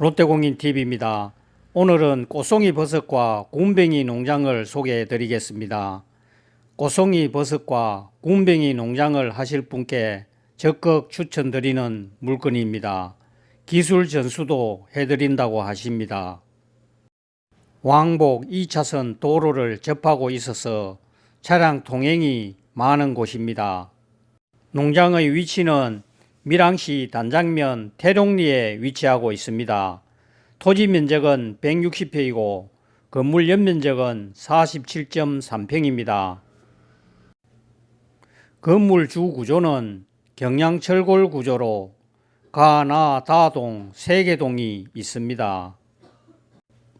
롯데공인TV입니다. 오늘은 꽃송이 버섯과 굼벵이 농장을 소개해 드리겠습니다. 꽃송이 버섯과 굼벵이 농장을 하실 분께 적극 추천드리는 물건입니다. 기술 전수도 해드린다고 하십니다. 왕복 2차선 도로를 접하고 있어서 차량 통행이 많은 곳입니다. 농장의 위치는 밀양시 단장면 태롱리에 위치하고 있습니다. 토지 면적은 160평이고 건물 연면적은 47.3평입니다. 건물 주 구조는 경량철골 구조로 가 나 다동 세 개 동이 있습니다.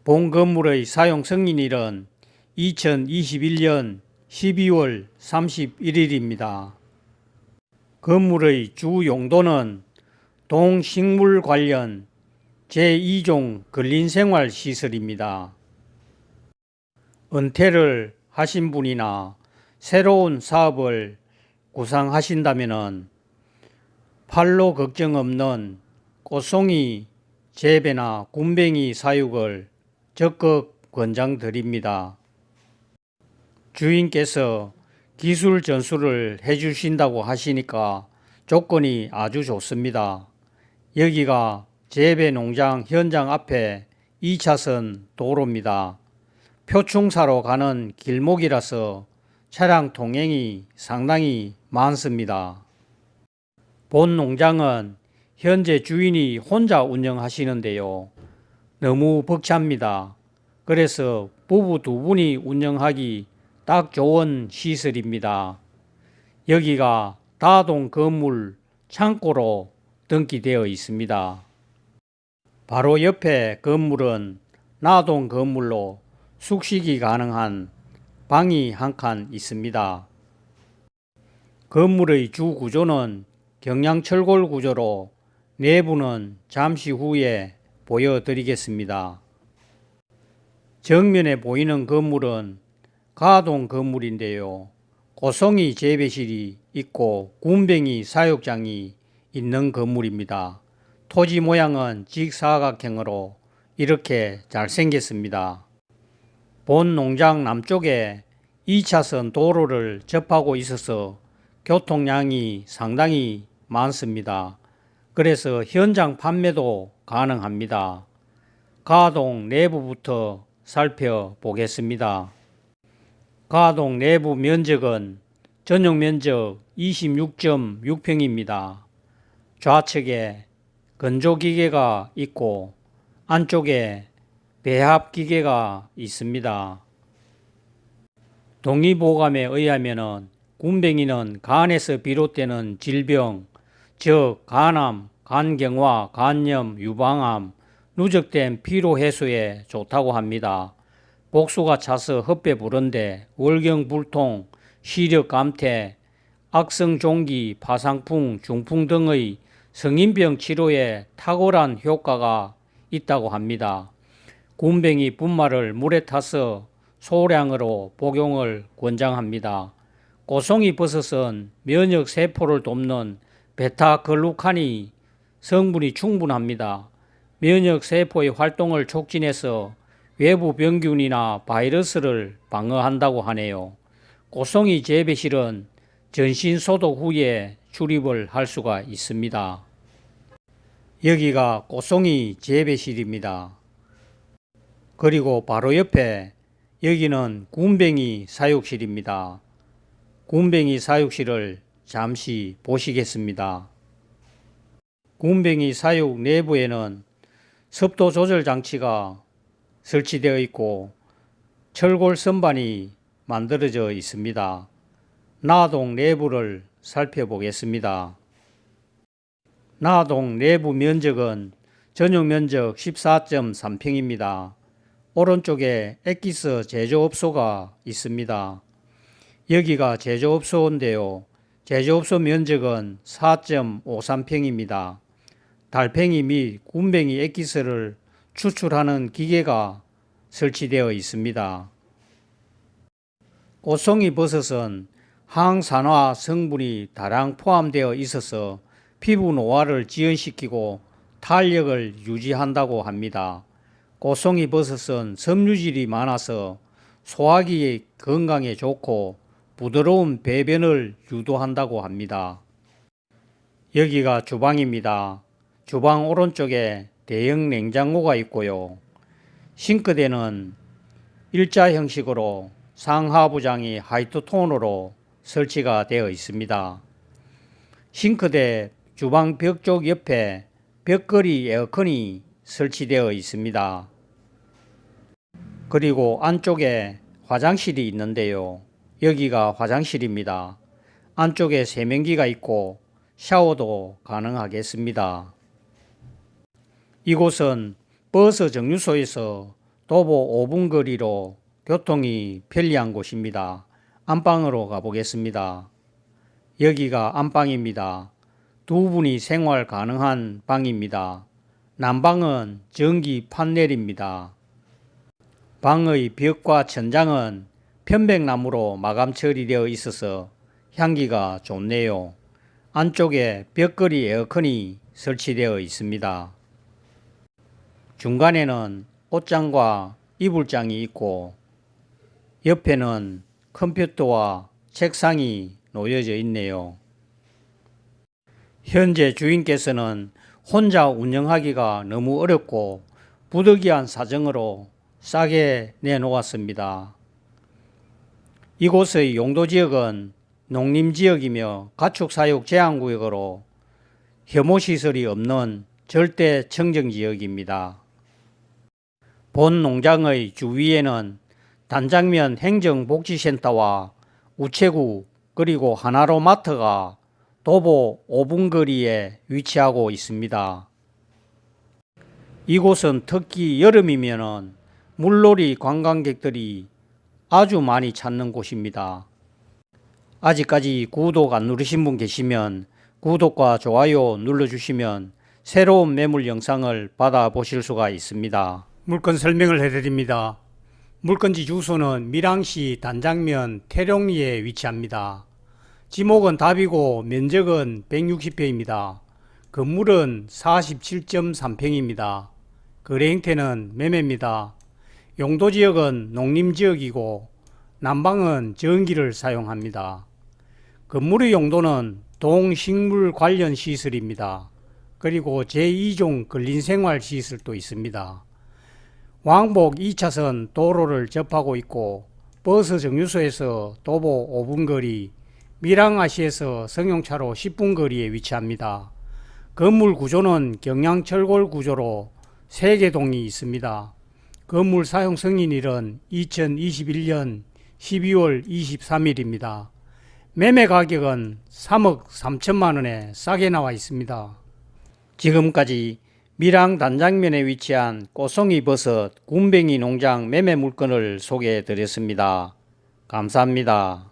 본 건물의 사용 승인일은 2021년 12월 31일입니다. 건물의 주 용도는 동식물 관련 제2종 근린생활 시설입니다. 은퇴를 하신 분이나 새로운 사업을 구상하신다면 팔로 걱정 없는 꽃송이 재배나 굼벵이 사육을 적극 권장드립니다. 주인께서 기술 전수를 해주신다고 하시니까 조건이 아주 좋습니다. 여기가 재배 농장 현장 앞에 2차선 도로입니다. 표충사로 가는 길목이라서 차량 통행이 상당히 많습니다. 본 농장은 현재 주인이 혼자 운영하시는데요. 너무 벅찹니다. 그래서 부부 두 분이 운영하기 딱 좋은 시설입니다. 여기가 다동 건물 창고로 등기되어 있습니다. 바로 옆에 건물은 나동 건물로 숙식이 가능한 방이 한 칸 있습니다. 건물의 주 구조는 경량철골 구조로 내부는 잠시 후에 보여드리겠습니다. 정면에 보이는 건물은 가동 건물인데요. 고송이 재배실이 있고 굼벵이 사육장이 있는 건물입니다. 토지 모양은 직사각형으로 이렇게 잘생겼습니다. 본 농장 남쪽에 2차선 도로를 접하고 있어서 교통량이 상당히 많습니다. 그래서 현장 판매도 가능합니다. 가동 내부부터 살펴보겠습니다. 가동 내부 면적은 전용 면적 26.6평입니다. 좌측에 건조기계가 있고 안쪽에 배합기계가 있습니다. 동의보감에 의하면 굼벵이는 간에서 비롯되는 질병, 즉 간암, 간경화, 간염, 유방암, 누적된 피로 해소에 좋다고 합니다. 복수가 차서 헛배 부른데 월경 불통, 시력 감퇴, 악성 종기, 파상풍, 중풍 등의 성인병 치료에 탁월한 효과가 있다고 합니다. 굼벵이 분말을 물에 타서 소량으로 복용을 권장합니다. 고송이 버섯은 면역 세포를 돕는 베타글루칸이 성분이 충분합니다. 면역 세포의 활동을 촉진해서 외부 병균이나 바이러스를 방어한다고 하네요. 고송이 재배실은 전신 소독 후에 출입을 할 수가 있습니다. 여기가 꽃송이 재배실입니다. 그리고 바로 옆에 여기는 굼벵이 사육실입니다. 굼벵이 사육실을 잠시 보시겠습니다. 굼벵이 사육 내부에는 습도 조절 장치가 설치되어 있고 철골 선반이 만들어져 있습니다. 나동 내부를 살펴보겠습니다. 나동 내부 면적은 전용 면적 14.3평입니다. 오른쪽에 엑기스 제조업소가 있습니다. 여기가 제조업소인데요. 제조업소 면적은 4.53평입니다. 달팽이 및 굼벵이 엑기스를 추출하는 기계가 설치되어 있습니다. 꽃송이 버섯은 항산화 성분이 다량 포함되어 있어서 피부 노화를 지연시키고 탄력을 유지한다고 합니다. 꽃송이 버섯은 섬유질이 많아서 소화기 건강에 좋고 부드러운 배변을 유도한다고 합니다. 여기가 주방입니다. 주방 오른쪽에 대형 냉장고가 있고요. 싱크대는 일자 형식으로 상하부장이 하이트톤으로 설치가 되어 있습니다. 싱크대 주방 벽 쪽 옆에 벽걸이 에어컨이 설치되어 있습니다. 그리고 안쪽에 화장실이 있는데요. 여기가 화장실입니다. 안쪽에 세면기가 있고 샤워도 가능하겠습니다. 이곳은 버스 정류소에서 도보 5분 거리로 교통이 편리한 곳입니다. 안방으로 가보겠습니다. 여기가 안방입니다. 두 분이 생활 가능한 방입니다. 난방은 전기 판넬입니다. 방의 벽과 천장은 편백나무로 마감 처리되어 있어서 향기가 좋네요. 안쪽에 벽걸이 에어컨이 설치되어 있습니다. 중간에는 옷장과 이불장이 있고 옆에는 컴퓨터와 책상이 놓여져 있네요. 현재 주인께서는 혼자 운영하기가 너무 어렵고 부득이한 사정으로 싸게 내놓았습니다. 이곳의 용도 지역은 농림 지역이며 가축 사육 제한 구역으로 혐오 시설이 없는 절대 청정 지역입니다. 본 농장의 주위에는 단장면 행정복지센터와 우체국 그리고 하나로 마트가 도보 5분 거리에 위치하고 있습니다. 이곳은 특히 여름이면은 물놀이 관광객들이 아주 많이 찾는 곳입니다. 아직까지 구독 안 누르신 분 계시면 구독과 좋아요 눌러주시면 새로운 매물 영상을 받아보실 수가 있습니다. 물건 설명을 해드립니다. 물건지 주소는 밀양시 단장면 태룡리에 위치합니다. 지목은 답이고 면적은 160평입니다. 건물은 47.3평입니다. 거래 형태는 매매입니다. 용도 지역은 농림 지역이고 난방은 전기를 사용합니다. 건물의 용도는 동식물 관련 시설입니다. 그리고 제2종 근린생활 시설도 있습니다. 왕복 2차선 도로를 접하고 있고 버스 정류소에서 도보 5분 거리, 밀양아시에서 성용차로 10분 거리에 위치합니다. 건물 구조는 경량철골 구조로 3개 동이 있습니다. 건물 사용 승인일은 2021년 12월 23일입니다. 매매 가격은 3억 3천만 원에 싸게 나와 있습니다. 지금까지 밀양 단장면에 위치한 꽃송이 버섯 군뱅이 농장 매매 물건을 소개해 드렸습니다. 감사합니다.